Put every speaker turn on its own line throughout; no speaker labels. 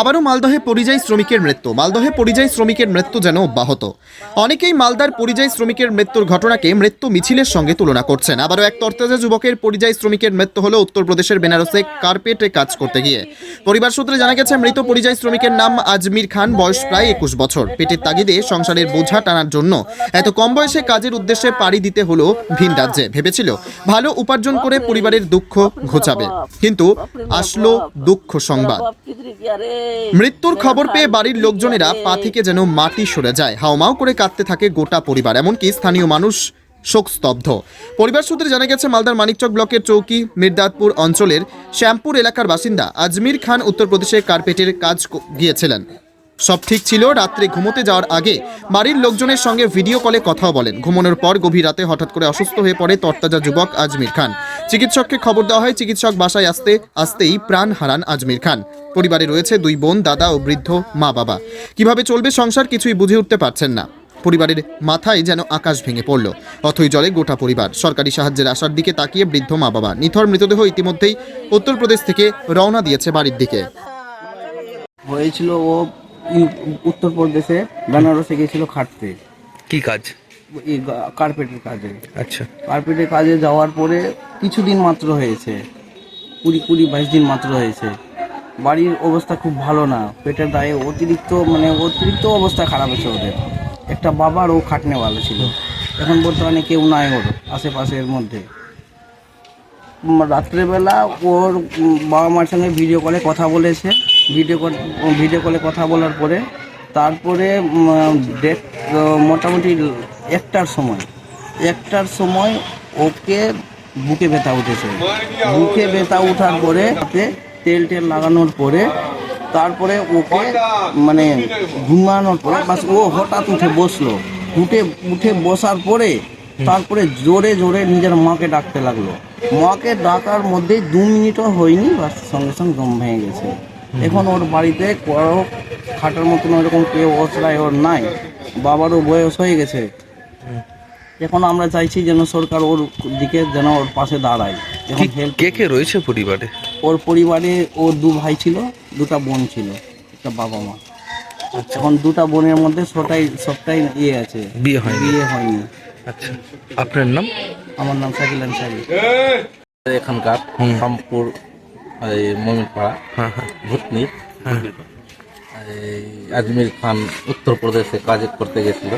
আবারও মালদহে পরিযায়ী শ্রমিকের মৃত্যু। মালদহে পরিযায়ী শ্রমিকের মৃত্যু যেন অব্যাহত। অনেকেই মালদার পরিযায়ী শ্রমিকের মৃত্যুর ঘটনাকে মৃত্যু মিছিলের সঙ্গে তুলনা করছেন। আবারও এক তরতাজা যুবকের পরিযায়ী শ্রমিকের মৃত্যু হলো উত্তরপ্রদেশের বেনারসে কার্পেটে কাজ করতে গিয়ে। পরিবার সূত্রে জানা গেছে, মৃত পরিযায়ী শ্রমিকের নাম আজমির খান, বয়স প্রায় একুশ বছর। পেটের তাগিদে সংসারের বোঝা টানার জন্য এত কম বয়সে কাজের উদ্দেশ্যে পাড়ি দিতে হলো ভিন রাজ্যে। ভেবেছিল, ভালো উপার্জন করে পরিবারের দুঃখ ঘোচাবে। কিন্তু আসলো দুঃখ সংবাদ। মৃত্যুর খবর পেয়ে বাড়ির লোকজনেরা পা থেকে যেন মাটি সরে যায়। হাওমাও করে কাঁদতে থাকে গোটা পরিবার এমনকি স্থানীয় মানুষ শোকস্তব্ধ পরিবার সূত্রে জানা গেছে মালদার মানিকচক ব্লকের চৌকি মির্দাতপুর অঞ্চলের শ্যামপুর এলাকার বাসিন্দা আজমির খান উত্তরপ্রদেশে কার্পেটের কাজ গিয়েছিলেন। সব ঠিক ছিল রাত্রে ঘুমোতে যাওয়ার আগে বাড়ির লোকজনের সঙ্গে ভিডিও কলে কথাও বলেন। ঘুমানোর পর গভীর রাতে হঠাৎ করে অসুস্থ হয়ে পড়ে তরতাজা যুবক আজমির খান। চিকিৎসককে খবর দেওয়া হয় চিকিৎসক বাসায় আসতে আসতেই প্রাণ হারান আজমির খান। পরিবারে রয়েছে দুই বোন দাদা ও বৃদ্ধ মা বাবা। কীভাবে চলবে সংসার কিছুই বুঝে উঠতে পারছেন না। পরিবারের মাথায় যেন আকাশ ভেঙে পড়ল। অথই জলে গোটা পরিবার। সরকারি সাহায্যের আশার দিকে তাকিয়ে বৃদ্ধ মা বাবা। নিথর মৃতদেহ ইতিমধ্যেই উত্তরপ্রদেশ থেকে রওনা দিয়েছে বাড়ির দিকে।
হয়েছিল ও উত্তরপ্রদেশে বেনারসে গেছিল খাটতে।
কি কাজ?
কার্পেটের কাজে।
আচ্ছা।
কার্পেটের কাজে যাওয়ার পরে কিছুদিন মাত্র হয়েছে। কুড়ি কুড়ি বাইশ দিন মাত্র হয়েছে। বাড়ির অবস্থা খুব ভালো না। পেটের দায়ে অতিরিক্ত মানে অতিরিক্ত অবস্থা খারাপ আছে ওদের। একটা বাবার ও খাটনে ভালো ছিল। এখন বর্তমানে কেউ নাই ওর আশেপাশের মধ্যে। রাত্রেবেলা ওর বাবা মার সঙ্গে ভিডিও কলে কথা বলেছে। ভিডিও কল ভিডিও কলে কথা বলার পরে তারপরে ডেট মোটামুটি একটার সময়। একটার সময় ওকে বুকে ব্যথা উঠেছে। বুকে ব্যথা ওঠার পরে তাতে তেল টেল লাগানোর পরে তারপরে ওকে মানে ঘুমানোর পরে বাস ও হঠাৎ উঠে বসল। উঠে উঠে বসার পরে তারপরে জোরে জোরে নিজের মাকে ডাকতে লাগল। মাকে ডাকার মধ্যে দু মিনিটও হয়নি, বাস সঙ্গে সঙ্গে দম ভেঙে গেছে। এখন ওর বাড়িতে কারও খাটার মতন ওরকম কেউ অসরায় ওর নাই। বাবারও বয়স হয়ে গেছে। এখন আমরা চাইছি যেন সরকার ওর দিকে যেন ওর পাশে দাঁড়ায়। এখন হেল্প
কে কে রয়েছে পরিবারে?
ওর পরিবারে ওর দু ভাই ছিল দুটা বোন ছিল একটা বাবা মা। এখন দুটা বোনের মধ্যে সবটাই সবটাই ইয়ে আছে।
বিয়ে হয়
বিয়ে হয়নি।
আচ্ছা। আপনার নাম?
আমার নাম শাকিল আনসারি
এখানকার
হুম।
রামপুর এই মমিনপাড়া
হ্যাঁ হ্যাঁ।
ভূতনি
হ্যাঁ।
আজমির খান উত্তরপ্রদেশে কাজ করতে গেছিল।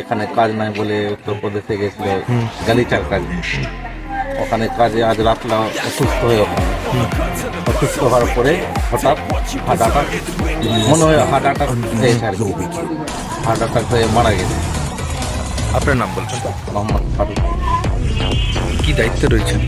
এখানে কাজ নাই বলে উত্তরপ্রদেশে গেছিল গালিচার কাজ। ওখানে কাজে আজ রাতলা অসুস্থ হয়ে ওখানে অসুস্থ হওয়ার পরে হঠাৎ হার্ট অ্যাটাক মনে হয় হার্ট অ্যাটাক হয়েছে আর কি। হার্ট অ্যাটাক হয়ে মারা গেছে।
আপনার নাম বলবেন
মোহাম্মদ ফারুক।
কি দায়িত্বে রয়েছেন?